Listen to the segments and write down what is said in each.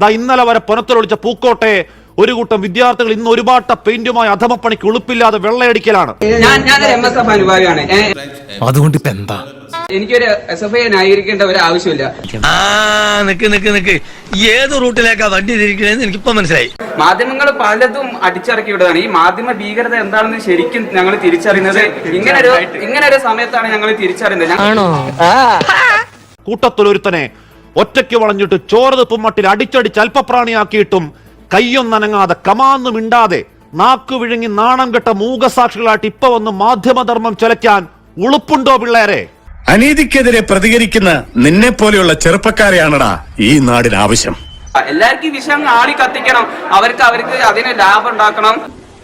ദാ ഇന്നലെ വരെ പുനത്തിലൊളിച്ച പൂക്കോട്ടെ ഒരു കൂട്ടം വിദ്യാർത്ഥികൾ ഇന്ന് ഒരുപാട്ട പെയിന്റുമായി അധമപ്പണിക്ക് ഉളുപ്പില്ലാതെ വെള്ളയടിക്കലാണ്. അതുകൊണ്ട് ഇപ്പൊ എന്താ? എനിക്കൊരു എസ് എഫ് ഐ ന്യായീകരിക്കേണ്ട ഒരു ആവശ്യമില്ല. ആ നിക്ക് നിക്ക് നിക്ക്. ഏത് റൂട്ടിലേക്കാ വണ്ടി തിരിക്കണേന്ന് എനിക്കിപ്പോ മനസ്സിലായി. മാധ്യമങ്ങൾ പലതും അടിച്ചിറക്കി വിടുകയാണ് ഈ മാധ്യമ ഭീകരത എന്താണെന്ന് ശരിക്കും ഞങ്ങൾ തിരിച്ചറിയുന്നത് ഇങ്ങനെ ഒരു ഇങ്ങനെ ഒരു സമയത്താണ് ഞങ്ങൾ തിരിച്ചറിയുന്നത്. കൂട്ടത്തിലൊരുത്തനെ ഒറ്റയ്ക്ക് വളഞ്ഞിട്ട് ചോറത് തുമ്മട്ടിൽ അടിച്ചടിച്ച് അല്പപ്രാണിയാക്കിയിട്ടും കയ്യൊന്നനങ്ങാതെ കമാന്ന് മിണ്ടാതെ നാക്കു വിഴുങ്ങി നാണം കെട്ട മൂകസാക്ഷികളായിട്ട് ഇപ്പൊ വന്ന് മാധ്യമധർമ്മം ചലയ്ക്കാൻ ഉളുപ്പുണ്ടോ പിള്ളേരെ? അനീതിക്കെതിരെ പ്രതികരിക്കുന്ന നിന്നെ പോലെയുള്ള ചെറുപ്പക്കാരെയാണടാ ഈ നാടിന് ആവശ്യം എല്ലാവർക്കും വിഷം വിഷയം ആളി കത്തിക്കണം അവർക്ക് അവർക്ക് അതിന് ലാഭം ഉണ്ടാക്കണം.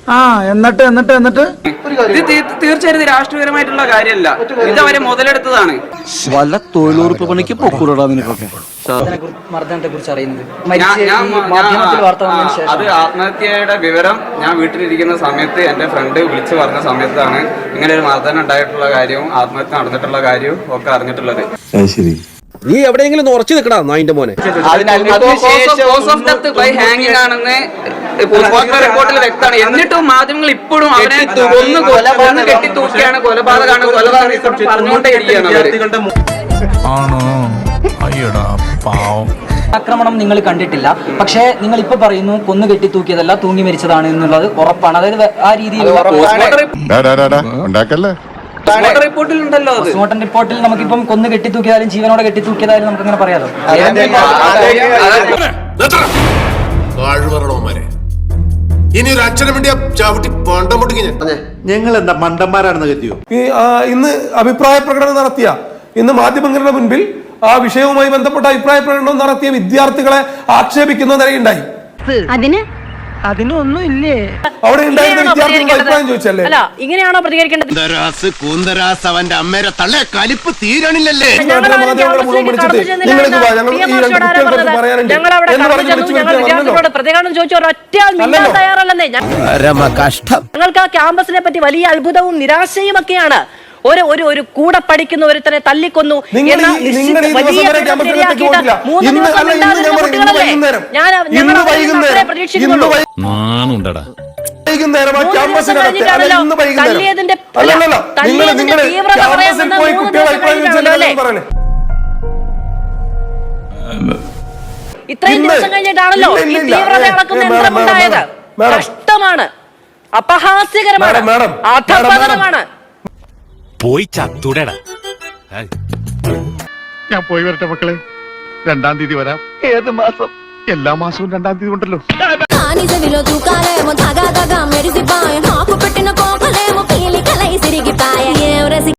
ആ എന്നിട്ട് എന്നിട്ട് എന്നിട്ട്? ഇത് തീ- തീർച്ചയായും രാഷ്ട്രീയപരമായിട്ടുള്ള കാര്യമല്ല. ഇത് അവരെ മുതലെടുത്തതാണ്. വല്ല തൊഴിലുറപ്പ് പണിക്ക് പൊക്കൂടാ നിനക്കൊക്കെ. മർദ്ദനത്തെ കുറിച്ച് അറിയുന്നത് അത് ആത്മഹത്യയുടെ വിവരം ഞാൻ വീട്ടിലിരിക്കുന്ന സമയത്ത് എന്റെ ഫ്രണ്ട് വിളിച്ചു പറഞ്ഞ സമയത്താണ് ഇങ്ങനെ ഒരു മർദ്ദനം ഉണ്ടായിട്ടുള്ള കാര്യവും ആത്മഹത്യ നടന്നിട്ടുള്ള കാര്യവും ഒക്കെ അറിഞ്ഞിട്ടുള്ളത്. നീ എവിടെയെങ്കിലും ഒന്ന് ഉറച്ചു നിൽക്കടാ നായിന്റെ മോനെ. കോസ് ഓഫ് ഡെത്ത് ബൈ ഹാങ്ങിങ് ആണെന്ന് റിപ്പോർട്ടിൽ വ്യക്തമാണ്. എന്നിട്ടും മാധ്യമങ്ങൾ ഇപ്പോഴും അവനെ കൊന്ന് കൊല- കെട്ടി തൂക്കിയാണ് കൊലപാതകമാണ് കൊലപാതകം ആണോ? അയ്യടാ പാവം. ആക്രമണം നിങ്ങൾ കണ്ടിട്ടില്ല. പക്ഷേ നിങ്ങൾ ഇപ്പൊ പറയുന്നു കൊന്നു കെട്ടി തൂക്കിയതല്ല തൂങ്ങി മരിച്ചതാണ് എന്നുള്ളത് ഉറപ്പാണ്. അതായത് ആ രീതിയിലുള്ള പോസ്റ്റ്മോർട്ടം പോസ്റ്റ്മോർട്ടം റിപ്പോർട്ടിൽ നമുക്കിപ്പം കൊന്നു കെട്ടി തൂക്കിയതായാലും ജീവനോടെ കെട്ടി തൂക്കിയതായാലും നമുക്ക് അങ്ങനെ പറയാലോ? ഇനി ഒരു അച്ഛനും വേണ്ടി ചവിട്ടി പണ്ടം പൊട്ടിക്ക് ഞങ്ങൾ എന്താ മണ്ടന്മാരാണെന്ന് കരുതിയോ? ഈ ഇന്ന് അഭിപ്രായ പ്രകടനം നടത്തിയ ഇന്ന് മാധ്യമങ്ങളുടെ മുൻപിൽ ആ വിഷയവുമായി ബന്ധപ്പെട്ട അഭിപ്രായ പ്രകടനം നടത്തിയ വിദ്യാർത്ഥികളെ ആക്ഷേപിക്കുന്ന നിലയുണ്ടായി. അതിന് അവിടെ ഉണ്ടായിരുന്ന വിദ്യാർത്ഥികളുടെ അഭിപ്രായം ചോദിച്ചല്ലേ? അല്ല ഇങ്ങനെയാണോ പ്രതികരിക്കേണ്ടത്? കുന്തരാസ് കൂന്തരാസ് അവന്റെ അമ്മേരെ തള്ളെ കലിപ്പ് തീരണില്ലല്ലേ? ഞങ്ങൾ മാധ്യമങ്ങളെ മുഴുവൻ വിളിച്ചിട്ട് നിങ്ങൾക്ക് വാ, ഞങ്ങൾ ഈ രണ്ട് കുട്ടികൾക്ക് പറയാനുണ്ട്. എന്ന് പറഞ്ഞ് വിളിച്ചു വരുത്തിയ പ്രതികരണം ചോദിച്ചു. ഒറ്റ അല്ലല്ലോ. തയ്യാറല്ലെന്നേ ഞ- കഷ്ടം ഞങ്ങൾക്ക് ആ ക്യാമ്പസിനെ പറ്റി വലിയ അത്ഭുതവും നിരാശയും ഒക്കെയാണ് ഒരു ഒരു ഒരു കൂടെ പഠിക്കുന്ന ഒരുത്തനെ തല്ലിക്കൊന്നു തല്ലിയതിന്റെ തീവ്രത പോയി കുട്ടികളെ ഇത്രയും ദിവസം കഴിഞ്ഞിട്ടാണല്ലോ ഈ. തീവ്രത. കഷ്ടമാണ്. അപഹാസ്യകരമാണ്. Madam, madam. അധപതനമാണ്. പോയി ചത്തുടടാ. ഞാൻ പോയി വരട്ടെ മക്കളെ. രണ്ടാം തീയതി വരാം. ഏത് മാസം? എല്ലാ മാസവും രണ്ടാം തീയതി ഉണ്ടല്ലോ.